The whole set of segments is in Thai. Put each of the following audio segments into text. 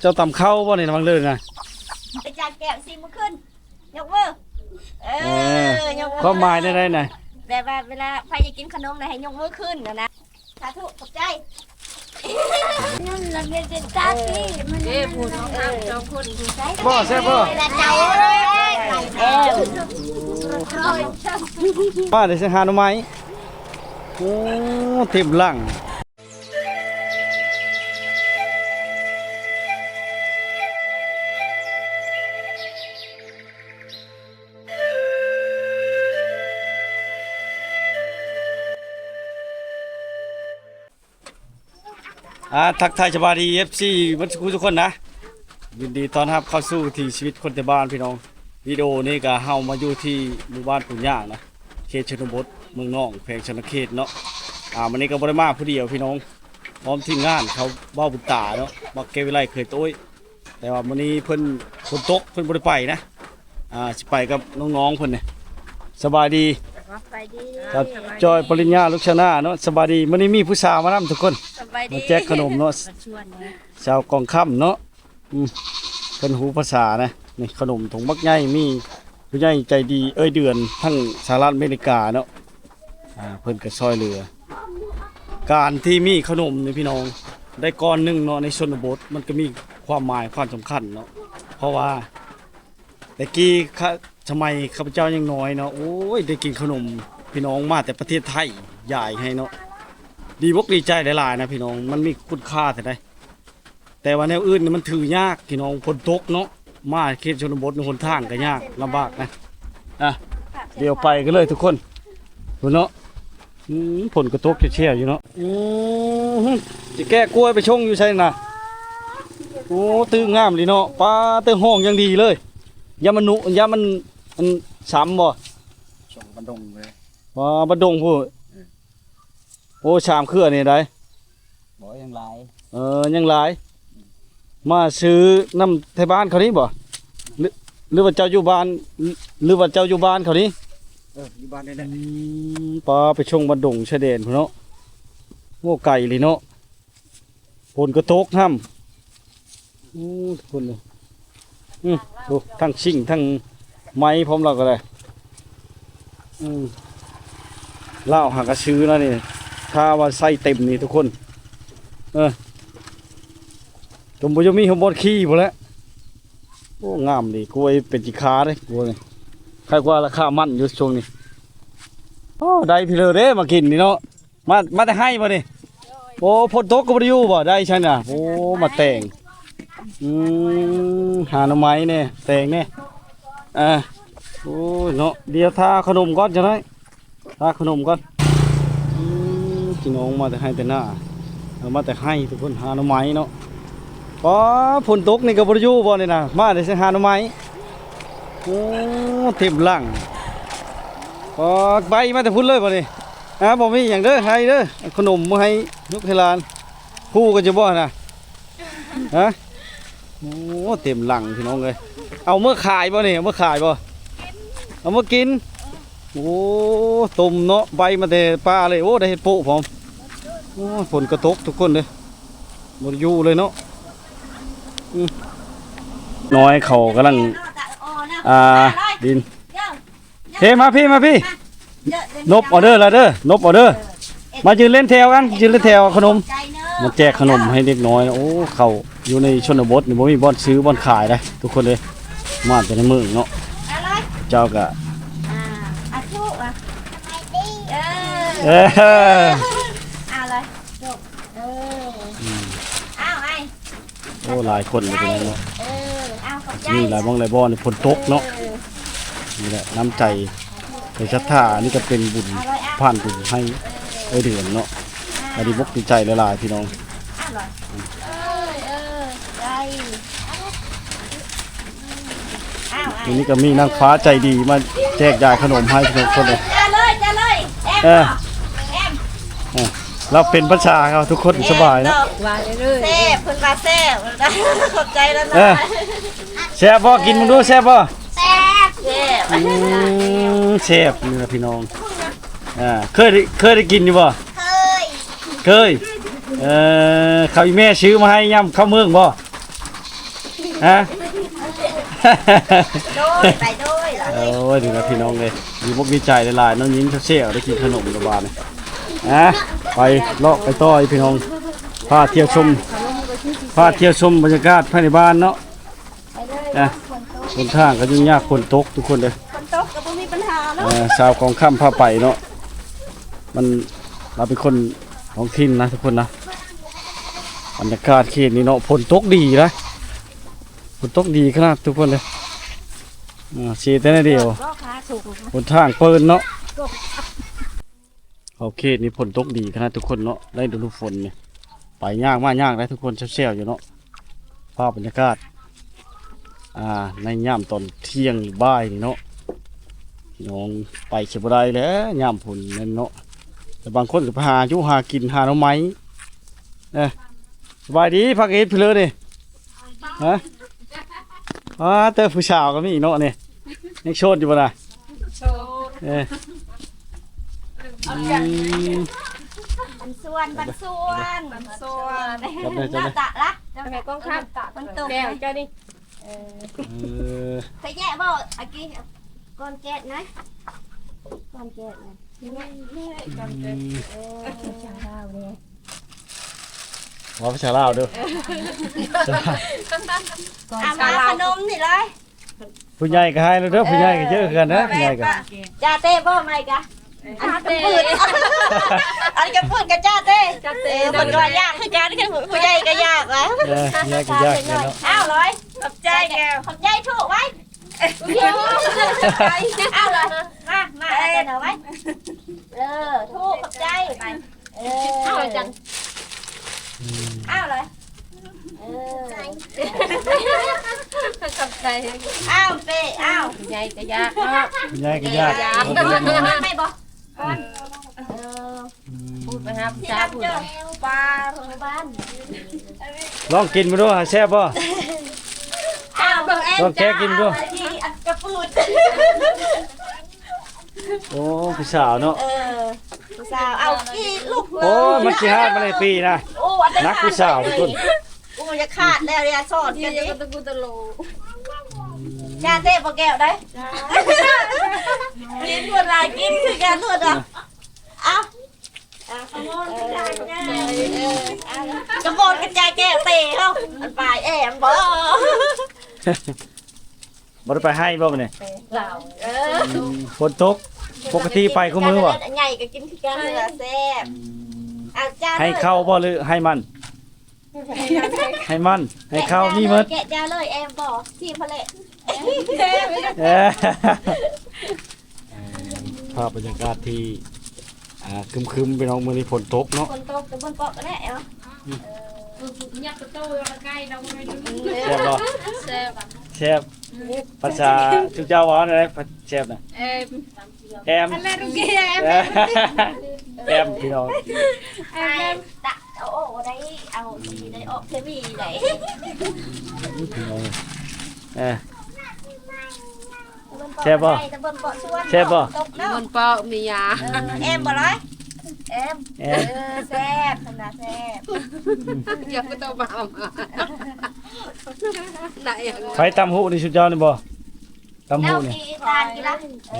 เจ้าตำเข้าบ่เนี่ยบางเรื่องนะไปจานแก้วสิมือขึ้นยกมือเอเออยกมือความหมายได้ได้น่ะแบบว่าเวลาใครจะกินขนมนะให้ยกมือขึ้นนะนะสาธุขอบใจนั่นเราเป็นเป็นตาพี่มันเอ้ผู้สองคนสองคนผู้ใช้บ่แซ่บบ่เวลาเจ้าเออป้าได้สิหาหน่อไม้โอ้เต็มหลัง อ่าทักทายสบายดี FC วัดทุกคนนะยินดีต้อนรับเข้าสู่ที่ชีวิตคนแต่บ้านพี่น้องวิดีโอนี้ก็เฮามาอยู่ที่หมู่บ้านปุ่นย่างนะเขตชนบทเมืองนองแขวงชนเขตเนาะอ่าวันนี้ก็บ่ได้มาผู้เดียวพี่น้อง พร้อมทีมงานเขาเบ้าบุญตาเนาะมาเกวิไลเคยโต้ยแต่ว่าวันนี้เพิ่นฝนตกเพิ่นบ่ได้ไปนะอ่าสิไปกับน้องๆเพิ่นเนี่ยสบายดีไปดีกับจอยปริญญาลูกชนะเนาะสบายดีวันนี้มีผู้สาวมานํทุกคนส บายดีมาแจกขนมเนาะชวนนะชาวกองค่ำเนาะอืมเพิ่นหูภาษานะนี่ขนมถุงบักใหญ่มีผู้ใหญ่ใจดีเอ้ยเดือนทั้งสหรัฐอเมริกาเนาะอ่าเพิ่นก็ซอยเหลือ การที่มีขนมนี่พี่น้อง ได้ก้อนหนึงเนาะในชนบทมันก็มีความหมายความสำคัญเนาะเพราะว่าแต่กี้ข้าทำไมข้าพเจ้ายังน้อยเนาะโอ้ยได้กินขนมพี่น้องมาแต่ประเทศไทยใหญ่ให้เนาะ ดีบกดีใจหลายๆนะพี่น้องมันมีคุณค่าแต่ใดแต่ว่าแนวอื่นนี่มันถือยากพี่น้องฝนตกเนาะมาเขตชนบทในหนทางก็ยากลำบากนะอะเดี๋ยวไปกันเลยทุกคนดูเนาะอืมฝนกระตกเชี่ยๆอยู่เนาะอืมจะแก้กล้วยไปชงอยู่ใช่น่ะโอ้ตื้องามดีเนาะปลาตื้อห้องอยังดีเลยอยามันหนุอยามันมันซ้ำบ่ส่งบันดงเลยปลาบะดงพูด โอ้ชามเครือนี่ได้บอกยังไรเออยังหลาย มาซื้อน้ำไทยบ้านเขานี้บ่หรือหรือว่าเจ้าอยู่บ้าน หรือหรือว่าเจ้าอยู่บ้านเขานี้เอออยู่บ้านได้แหละปลาไปชงบันดงชายแดนพุ่นเนาะโอ้ไก่เลยเนาะฝนกระตกห้ำอู้ทุกคนเลยอืมดูทั้งชิ่งทั้งไม้พร้อมเราก็เลยอืมเหล้าหากระชื้อแล้วนี่ ถ้าว่าใส่เต็มนี่ทุกคน เออจมบุจะมีขบวนขี้หมดแล้วโอ้งามดีกล้วยเป็นจิคาเลยกล้วยใครกว่าราคามันอยู่ช่วงนี้โอ้ได้พี่เลยเด้มากินนี่เนาะมามาแต่ให้บ่นี่โอ้พดตกก็บ่ได้อยู่บ่ได้ใช่น่ะโอ้มาแต่งอืมหาหน่อไม้เนี่ยแต่งเนี่ยอ่าโอ้เนาะเดี๋ยวทาขนมก่อนจะได้ทาขนมก่อน พี่น้องมาแต่ให้แต่หน้าเอามาแต่ให้ทุกคนหาหน่อไม้เนาะอ๋อฝนตกนี่ก็บ่ได้อยู่บ่นี่นะมาได้สิหาหน่อไม้โอ้เต็มหลังอ๋อใบมาแต่พุ่นเลยบ่นี่อ่าบ่มีหยังเด้อให้เด้อขนมมาให้ลูกให้หลานฮู้กันจะบ่น่ะฮะโอ้เต็มหลังพี่น้องเอ้ยเอาเมื่อขายบ่นี่เมื่อขายบ่เอามากิน โอ้ต้มเนาะใบมาแต่ปลาเลย โอ้ ได้เห็ดโปะพร้อม ฝนกระตกทุกคนเลยบ่ได้อยู่เลยเนาะน้อยเขากำลังอ่าดินเฮ้มาพี่มาพี่ นบออเดอร์และเด้อนบออเดอร์ มายืนเล่นแถวกันยืนเล่นแถวขนมมาแจกขนมให้เด็กน้อยนะโอ้เขาอยู่ในชนบทนี่บ่มีบ่อนซื้อบ่อนขายได้ทุกคนเลยมาแต่ในเมืองเนาะเจ้าก็อาชุอะเออ เออ เอาเลยจบเออเอาไอ้ โอ้หลายคนเลยพี่น้องเนาะเออเอาขอบใจนี่หลายบ้องหลายบ่อนฝนตกเนาะนี่แหละน้ำใจในชัทธานี่ก็เป็นบุญผ่านบุญให้เอ้ยเดือนเนาะอันนี้บกดีใจหลายๆพี่น้องเออเออใจเอาทีนี้ก็มีนางฟ้าใจดีมาแจกจ่ายขนมให้ทุกคนเลย จะเลยจะเลยแอมเออแอม เราเป็นประชาเขาทุกคนสบายนะว่าเรื่อยๆเซ่บเพิ่นว่าเซ่บขอบใจแล้วนะเออแซ่บบ่กินมึงดูแซ่บบ่แซ่บแซ่บอืมแซ่บนี่นะพี่น้องอ่าเคยได้เคยได้กินอยู่บ่เคยเคยเออเขาอีแม่ซื้อมาให้ย่ำเข้าวเมืองบ่ฮะโดยไปโดยเหรอโอ้ยดูนะพี่น้องเลยมีบกมีใจหลายๆน้องยิ้มเชี่ยวๆได้กินขนมระบาดเลยนะ ไปเลาะไปต่อยพี่น้องพาเที่ยวชมพาเที่ยวชมบรรยากาศภายในบ้านเนาะนะบนทางก็ยุ่งยากคนตกทุกคนเลยคนตกก็บ่มีปัญหาเนาะเอ่อชาวกองข้ามผ้าไปเนาะมันเราเป็นคนท้องถิ่นนะทุกคนนะบรรยากาศเขตนี้เนาะฝนตกดีนะฝนตกดีขนาดทุกคนเลยอ่าสีแต่ในเดียวก็ขาสูงบนทางเปิดเนาะ โอเคนี่ฝนตกดีขนาดทุกคนเนาะได้ดูฝนเนี่ยไปยากมากยากได้ทุกคนเชี่ยวๆอยู่เนาะภาพบรรยากาศอ่าในย่ามตอนเที่ยงบ่ายนี่เนาะพี่น้องไปเขียบได้แหล้วย่ามฝนนั่นเนาะแต่บางคนก็ไปหาอยู่หากินหาหน่อไม้เออสบายดีพักเอ็ดเพลอนี่ฮะอ่าเตอผู้สาวก็มีอีกเนาะเนี่ยยังโชดอยู่บ่ล่ะโชว์เอออืม บันส่วนบันส่วนบันส่วนจับได้จับได้หน้าตะละทำไมกล้องข้ามตะมันตกแก้วเจ้านี่เออเคยแยะบ่อากี้ก้อนแก๊สนะก้อนแก๊สนะนี่นี่อืมเออชาดาวเนี่ยว่าภาษาลาวเด้ออามาขนมนี่เลยผู้ใหญ่ก็ให้แล้วเด้อผู้ใหญ่ก็เยอะกันนะผู้ใหญ่ก็จ้าเต้บ่ไม่กะ อันกระปืนอันกระปืนกับจ้าเต้จัดเอเต็อคนก็ยากคือกันคือผู้ใหญ่ก็ยากนะเออผู้ใหญ่ก็ยากเลยเนาะอ้าวร้อยขอบใจแกขอบใจถูกไว้อ้าวเลยมามาเอาแต่เอาไว้เออถูกขอบใจไปเออเอาจังอ้าวเลยเออกับใจอ้าวเป้อ้าวใหญ่ก็ยากเนาะผู้ใหญ่ก็ยากไม่บอกก่อนเออ พูดไปครับที่จ้ารับพูดเจอปลาโรงบ้านลองกินมาดูหาแซ่บบ่อ้าวเบิ่งเองลองแกะกินดูที่อันกระปูดโอ้ผู้สาวเนาะเออผู้สาวเอากี่ลูกเลยโอ้ยมันสิฮาดมาในปีนะโอ้อันนั้นนักผู้สาวทุกคนโอ้จะขาดแล้วเนี่ยสอนนี่กันยัดิงตะกูตะโล ยาเต้ปแก้วได้กินคนลายกินคือการนวดอะเอาขโมยกระจายกระโปงกระจายแก้วเตะเขามันปลายแอมบ่บ่ได้ไปให้บ่มื้อนี้เราเอออืมฝนตกปกติไปคู่มือบ่ใหญ่ก็กินคือกันเลยแซ่บอาจารย์ให้เข้าบ่หรือให้มัน ให้มันให้เข้ามีหมดแกะยาเลยแอมบอกที่พะเล เอ้ยภาพบรรยากาศที่อ่าครึมๆไปน้องมื้อนี้ฝนตกเนาะคนโตกับบนเกาะก็ได้เนาะยักษ์โตใกล้เราไม่รู้แซ่บบ่แซ่บแซ่บภาษาทุกเจ้าว่าอะไรแซ่บน่ะเอ้ยแอมอะไรรุกี้เอ้ยเออแอมพี่น้องไอ้ตะเอาโอ้ได้เอาสีได้ออกเทวีได้พี่น้องเออ แซ่บบ่ตะบนเกาะชวนแซ่บบ่ตกเนาะบนเปามียาแอมบ่ร้อยแอมแอเอมอแซ่บขนาดแซ่บยักษ์โตมาไหนอย่างไฟตำหูนี่สุดยอดนี่บ่ตำแล้หูวนี่กีตานกีฬาเอ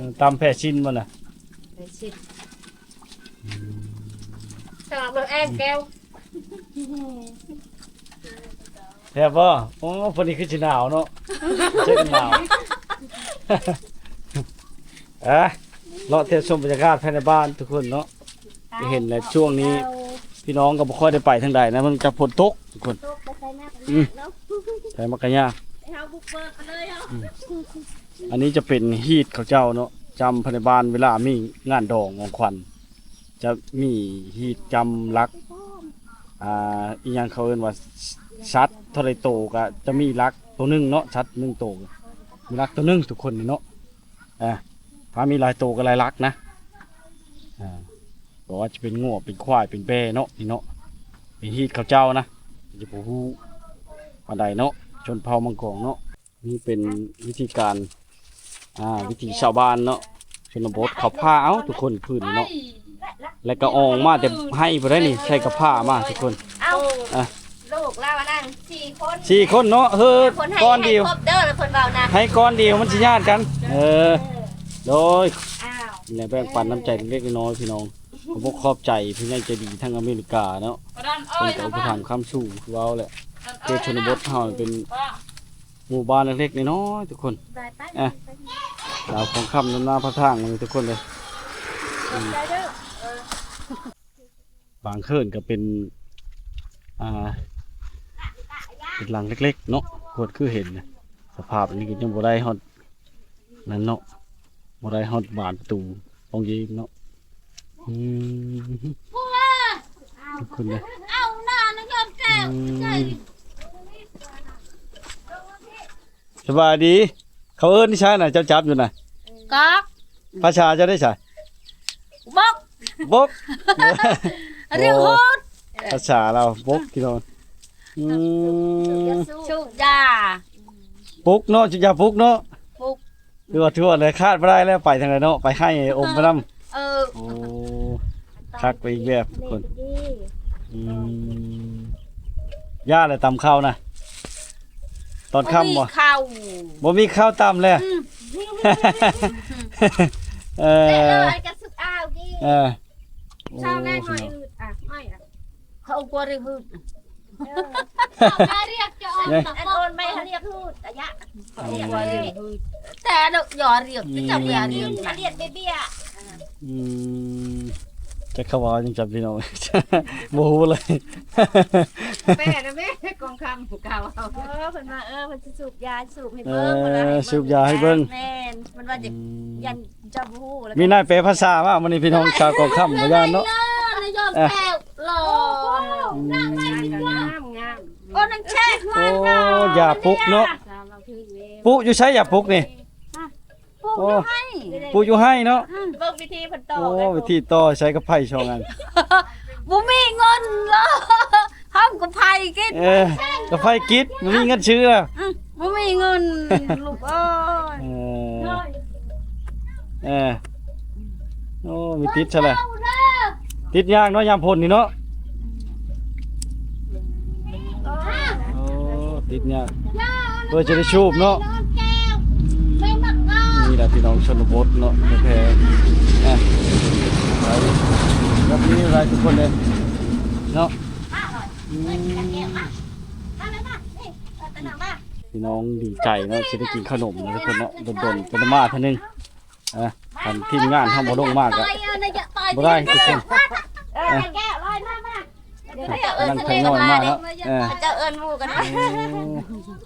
อตำแผ่ชินบ่น่ะสำหรับแอมแก้วแซ่บบ่โอ้พอดีคือสิหนาวเนาะเจอกันหนาว อะเลาะเที่ยวชมบรรยากาศภายในบ้านทุกคนเนาะที่เห็นแหละช่วงนี้ พี่น้องก็บ่ค่อยได้ไปทางใดนะมันจะฝนตกทุกคนตกไปใส่หน้ากันอืมเนาะใช่มักกะยาไปเฮาบุกเบิกกันเลยเนาะอันนี้จะเป็นฮีตเขาเจ้าเนาะจำภายในบ้านเวลามีงานดองของขวัญจะมีฮีตจำรักอ่าอีหยังเขาเอิ้นว่าชัดเท่าไรโตก็จะมีรักตัวหนึงเนาะชัดหนึ่งโต มีรักตัวหนึงทุกคนเนาะอ่าถ้ามีลายโตก็ลายรักนะอ่าบอกว่าจะเป็นงัวเป็นควายเป็นแบเนาะนี่เนาะเป็นฮีตเขาวเจ้านะจะปูฮู้ปันใดเนาะชนเผ่ามังกรเนาะนี่เป็นวิธีการอ่าวิถีชาวบ้านเนาะชนบทเขาผ้าเอาทุกคนพื้นเนาะแล้วก็อองมาแต่ให้ไปได้นี่ใส่กับผ้ามาทุกคนเอาอะ กกเล่าว่านั่งสี่คนสี่คนเนาะเฮ้ยคนให้ก้อนเดียวให้ครบเด้อแล้วคนเบานะให้ก้อนเดียวมันสิญาติกัน เออ โดยอ้าวในแบ่งปันน้ำใจเล็กๆน้อยๆพี่น้องขอบคุณขอบใจพี่ใหญ่ใจดีทั้งอเมริกาเนาะดันอ้อเป็ยนการนะไปบ้าถามคำสู่คือเว้าแหละดันเขอ้อยตชนบทเฮาเป็นป้าหมู่บ้านเล็กๆน้อยๆทุกคนไปไปอะ ดาวของคำน้ำหน้าพระทางเลยทุกคนเลยอืมบางเขื่อนก็เป็น อ่า เป็นหลังเล็กๆ เนาะโคตรคือเห็นนะสภาพอันนี้ก็ยังบ่ได้ฮอดนั่นเนาะบ่ได้ฮอดบานประตูของยีเนาะอืมทุกคนเลยเอาหน้านะยอมแก้วอืมสบายดี เขาเอิ้นที่ใช่น่ะเจ้าจับอยู่น่ะก๊อกภาษาเจ้าได้ใช่บอกบกเรื่องโหดภาษาเราบกที่เรา อืมชุบยาปุกเนาะจะอย่าปุกเนาะปุกดูว่าทั่วเลยคาดไม่ได้แล้วไปทางไหนเนาะไปให้อมไปนำเออโอ้คักไปอีกแบบทุกคนอืมย่าเลยตำข้าวนะตอนค่ำบ่มีข้าวบ่มีข้าวตำเลยเอเอออจะสุกอ้าวกี่เออโอ้ชาวแม่หน่อยอืดอะไม่อะเขากลัวรีบ เรียกจอนอันโอนไม่เขาเรียกพูดอะยะเขาเรียกเลยแต่ดอกยอเรียกจะจับยาเรียกเขาเรียกเบบี้อะอืมจะเข้าว่าจังจับพี่น้องบ่ฮู้เลยแม่นะแม่กองคำเก่าเอาเออเพิ่นว่าเออเพิ่นจะสูบยาสูบให้เอเบิ่งเพิ่นว่าอให้สูบยาให้เบิ่งแม่นมันว่าจะอืมยันจะบู้แล้วมีนายแปลภาษาว่ามันนี่พี่น้องชาวกองค่ำบ่ย่านเนาะนายยอมแก้วหล่ออืมงามงามโอ้ นังแช่โอ้อย่าปลุกเนาะปุอยู่ใช้อย่าปลุกนี่ปุ๊บโอ้ให้ปุอยู่ให้เนาะเบิ่งวิธีเพิ่นต่อโอ้กันวิธีต่อใช้กับไผ่ช่องอันบ่มีเงินหรอกห้องกับไผ่กินเออกับไผ่กิดมันมีเงินชื่ออะอืมบ่มีเงินลูกเอ้ยเออเออโอ้มีติดใช่เลยติดยากเนาะยามพ่นนี่เนาะโอ้ ติดยากเพื่อจะได้ชูบเนาะไม่มักงอนี่แหละพี่น้องชนบทเนาะแท้ๆอะไปแบบนี้อะไรทุกคนเลยเนาะอืมมาเลยมานี่เอาตะหนักมาพี่น้องดีใจเนาะจะได้กินขนมนะทุกคนเนาะโดนๆเป็นมาเท่านึงอะทำทีมงานทำบ่ลงมากอะตายอะนายจะตายบ่ได้ทุกคนเออแก้วลอยมามาเดี๋ยวเจ้ากำเอิ้ลันงทำน้อยมากเนาะ เออเจ้าเอิ้นหมู่กันนะ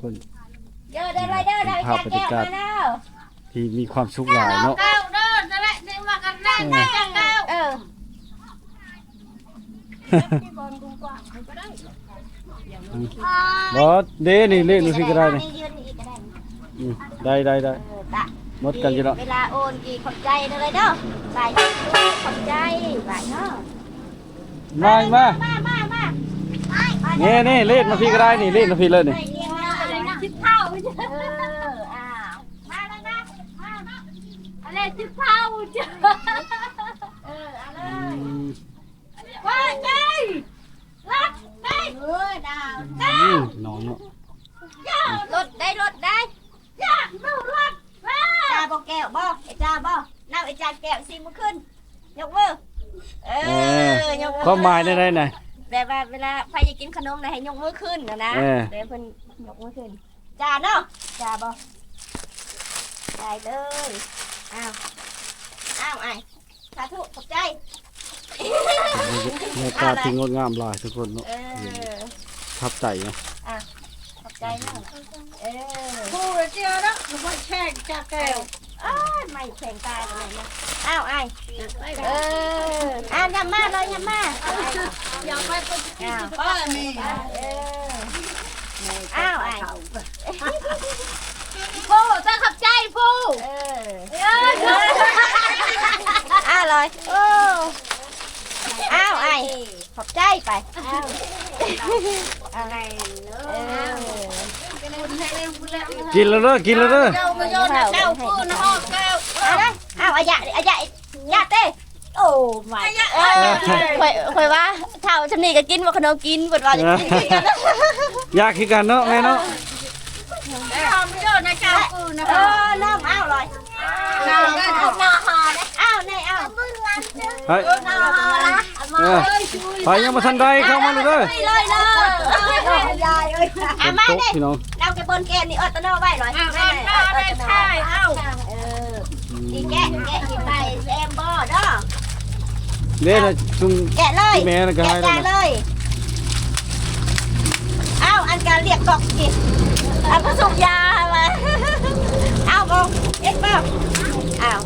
คนเด้อเด้อเด้อเด้อแก้วแก้วมาแล้วที่มีความสุขหลายเนาะเก้าเด้อนั่นแหละนี่ว่ากันแน่แน่เก้าเออบ่เด้นี่เล่นดูสิก็ได้นี่ยืนอีกก็ได้อืมได้ได้ได้เออตะหมดกันอยู่เนาะเวลาโอนกี่ขอบใจเด้อเลยเด้อไปขอบใจไปเนาะมาอีกมามามามา นี่นี่เล่นมาพี่ก็ได้นี่เล่นมาพี่เลยนี่ชิบเท่าเอออ้ามาเลยนะมามาอะไรสิบเท่าจ้ะเออเอาเลยว่าใจรักได้เออดาวอืมน้องเนาะรถได้รถได้จ้าเมารถจ้าบอกแก้วบอกไอ้จ้าบอกน้ำไอ้จ้าแก้วสิมขึ้นยกมือเอเออยกมือหมายได้ได้น่ะ แบบว่าเวลาใครจะกินขนมนะให้ยกมือขึ้นนะนะเออ เดี๋ยวเพิ่นยกมือขึ้นจ้าเนาะจ้าบอกได้เลยอ้าวอ้าวไอ้สาธุขอบใจบรรยากาศที่งดงามหลายทุกคนเนาะเออ ทับใจเนาะขอบใจเนาะเออผู้เจ้าแล้วมันแช่งจากแก้วอ้าวไม่แข็งตายเลยนะอ้าวไอ้เอออะยำมาเลยยำมา อยาไปคนอ้าวป้ามีเอออ้าวไอ้ผู้จะขับใจผู้เออเอออ้าวเลยโอ้อ้าวไอ้ขอบใจไปอะไรเออกินแล้วเด้อกินแล้วเด้อเจ้ามาโยนเจ้าผู้นะฮะแก้วเอาเอ้าวอายะอายะยะเต้ โอ้ไม่เออคอยคอยว่าเท่าชำนี่ก็กินบ่ขนมกินเพิ่นว่าจะกินคือกัน ยากคือกันเนาะแม่เนาะทำเจ้านะเจ้ากูนะเออน้ำอ้าวลอยน้ำน้ำน้ำหอนะอ้าวนี่อ้าวเฮ้ยน้ำหอนะเออไปยังมาทันใดเข้ามาเลยเด้อเลยเลยยายเอ้ยอะนมาเด้พี่น้องเราจะบนแกนนี่ออตโนไว้หน่อยอ้าวได้ได้ใช่อ้าวเอออีแกะแกะกินไป เด้อนะจุงแกะเลยแม่น่ะก็ให้แกะแล้วนะเลยอ้าวอันการเรียกกอกกินเอาผสมยามาอ้าวบงเอ็ดบ่อ้าว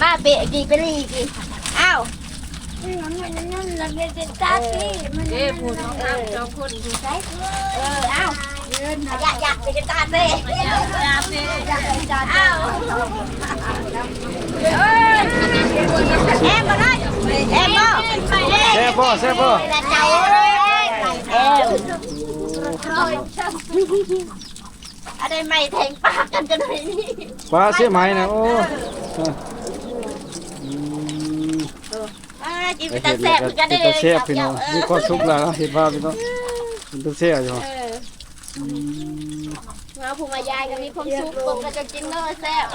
มาเบะกี่ไปรีกี่อ้าว เอ้พูดน้องอ้าวสองคนดูใช่เอออ้าวอยากอยากเป็นตาเต้ยาเฟ่อ้าวแอมมาได้แอมบ่แซ่บบ่แซ่บบ่เจ้าแอมอะไรไม่แทงปากกันกันเลยนี่ปลาเสียไหมนะโอ้อืม อ่า กินไปไปเห็ตานแซ่แล้วบก็กันเป็ได้นเลตายแซ่บพี่น้องมีความสุขแล้วเห็นว่าพี่น้องเป็นตาแซ่บอยู่เราผู้มายายก็มีความสุขปกติกินเนื้อแซ่บ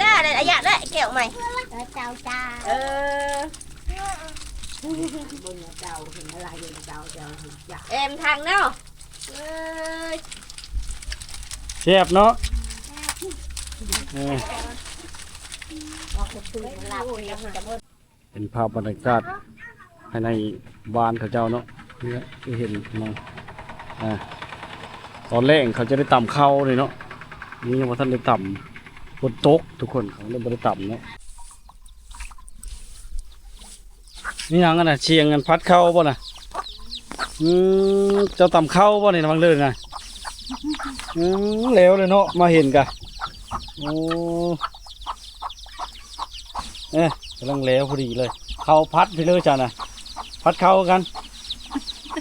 จ้าเลยอยากได้เกี่ยวใหม่เจ้าจ้าเออเอ็มทางเนาะเออแซ่บเนาะ เป็นภาพบรรยากาศภายในบ้านเขาเจ้าเนาะเนี่ยเห็นมองอ่าตอนแรกเขาจะได้ต่ำเข้าเลยเนาะนี่ยังว่าท่านได้ต่ำบนโต๊ะทุกคนเขาเลยบ่ได้ต่ำเนาะนี่ยังกันนะเชียงกันพัดเข้าบ่น่ะอืมเจ้าต่ำเข้าบ่เนี่ยบางเรื่องนะอืมแล้วเลยเนาะมาเห็นกะ โอ้เอ๊ะกำลังแล้วพอดีเลย เขาพัดไปเลยจ้ะนะพัดเข้ากัน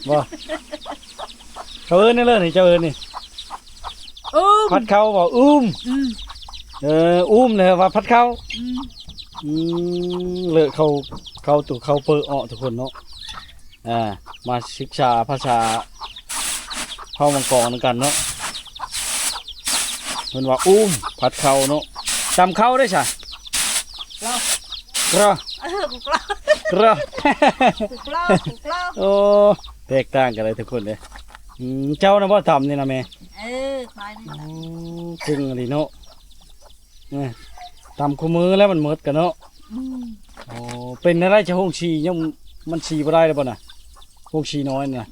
บ่เขาเอิ้นนี่เลยนี่เจ้าเอิ้นนี่อู้พัดเข้าบอกอุ้มเอออุ้มเลยว่าพัดเข้าอืมเลอะเขาเขาตัวเขาเปิดออกทุกคนเนาะอ่ามาศึกษาภาษาเข้ามังกรนำกันเนาะ มันว่าอุ้มผัดเขาเนาะจำเข้าได้ใช่กระเออกูกล้ากระกูกล้ากูกล้าโอ้แตกต่างกันเลยทุกคนเลยอืมเจ้านะบ่ทำนี่นะแม่เออไปนี่อืมจริงอะไรเนาะเนี่ยทำคู่มือแล้วมันหมดกันเนาะโอ้เป็นอะไรจะห้องชียังมันชีบ่ได้แล้วบ่น่ะห้องชีน้อยน่ะ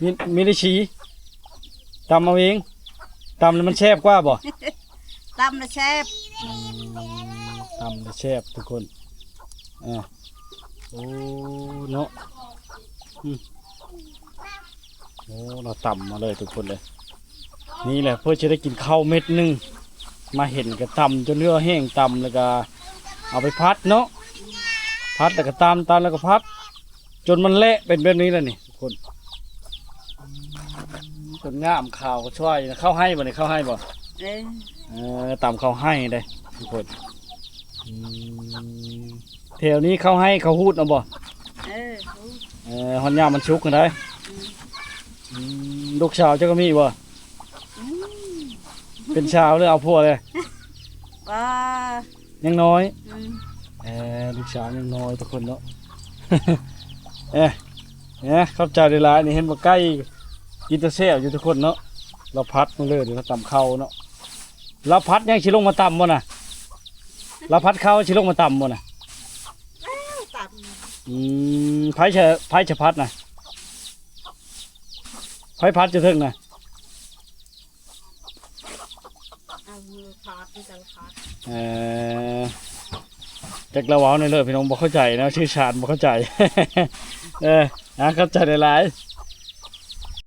มีมีได้ชีตำเอาเอง ตำแล้วมันแซ่บกว่าบ่ตำนะเชฟตำจะแซ่บทุกคนอ่าโอ้เนาะอืมโอ้เราตำมาเลยทุกคนเลย นี่แหละเพื่อจะได้กินข้าวเม็ดหนึงมาเห็นก็ตำจนเนื้อแห้งตำแล้วก็เอาไปพัดเนาะพัดแล้วก็ตำตำแล้วก็พัด จนมันเละเป็นแบบนี้แล้วนี่ทุกคนอืม จนง่ามข่าวก็ช่วยนะเข้าให้บ่เนี่ยเข้าให้บ่เออเออตามเขาให้เลยทุกคนอืมแถวนี้เขาให้เขาหูดเอาบ่เออเออฮอนยามันชุกกันได้อืมลูกสาวเจ้าก็มีบ่เป็นชาวหรือเอาพัวเลยว่ายังน้อย อืมเออลูกสาวยังน้อยทุกคนเนาะ เอ๊ะเนี่ยเข้าใจได้หลายนี่เห็นว่าใกล้ กินแตะเซ่อยู่ทุกคนเนาะเราพัดมาเลยเดี๋ยวเราตำเข้าเนาะเราพัดยังชิลงมาตำบ่น่ะเราพัดเข้าชิลงมาตำบ่น่ะตับอืมไผจะไผจะพัดนะไผพัดจะถึงนะเอามือทอดที่จะทอดเออจากเราเว้าในอยเลยพี่น้องบ่เข้าใจนะชื่อชาญบ่เข้าใจ เออนะเข้าใจหลายๆ